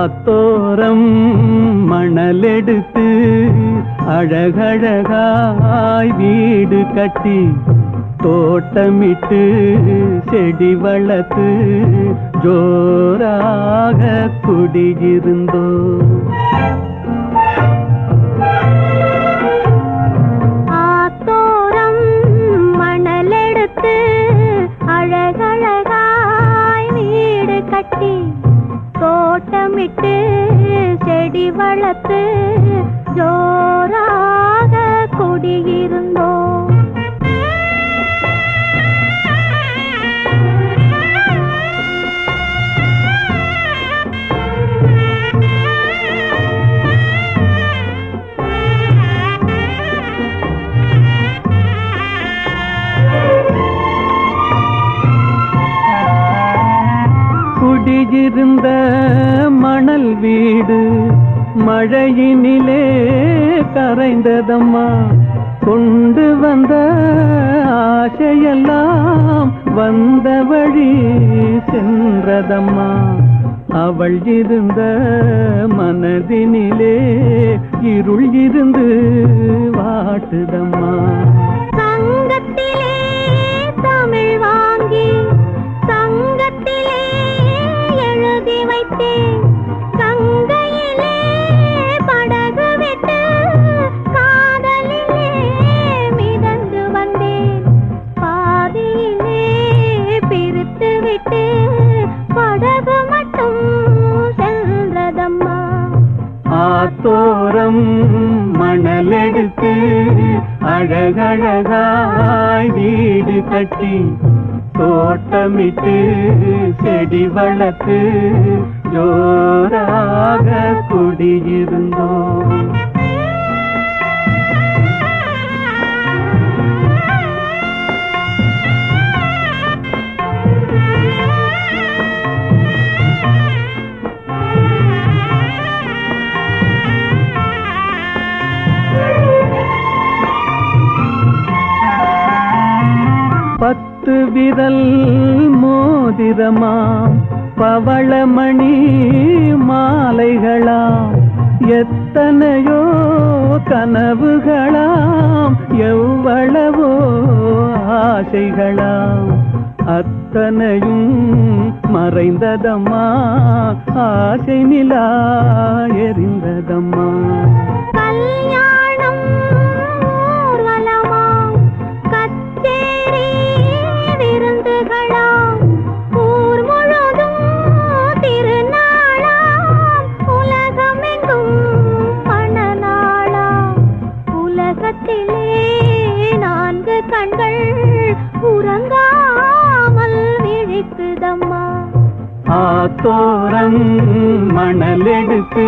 ஆத்தோரம் மணலெடுத்து அழகழகாய் வீடு கட்டி தோட்டமிட்டு செடி வளர்த்து ஜோராக குடியிருந்தோ செடி வளர்த்து ஜோராக குடியிருந்தோம். இருந்த மணல் வீடு மழையினிலே கரைந்ததம்மா. கொண்டு வந்த ஆசையெல்லாம் வந்த வழி சென்றதம்மா. அவள் இருந்த மனதினிலே இருள் இருந்து வாட்டுதம்மா. சங்கத்திலே தமிழ் வாங்கி விட்டு படகு மட்டும் சென்றதம்மா. ஆத்தோரம் மணலெடுத்து அழகழகாய் வீடு கட்டி தோட்டமிட்டு செடி வளர்த்து ஜோராக குடியிருந்தோம். விரல் மோதிரமாம் பவளமணி மாலைகளாம் எத்தனையோ கனவுகளாம் எவ்வளவோ ஆசைகளாம். அத்தனையும் மறைந்ததம்மா ஆசை நிலா எரிந்ததம்மா. உறங்காமல் விழிக்குதம்மா. ஆத்தோரம் மணலெடுத்து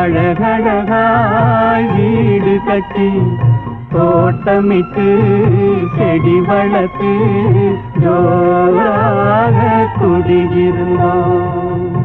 அழகழகாய் வீடு கட்டி தோட்டமிட்டு செடி வளர்த்து ஜோராக குடியிருந்தோம்.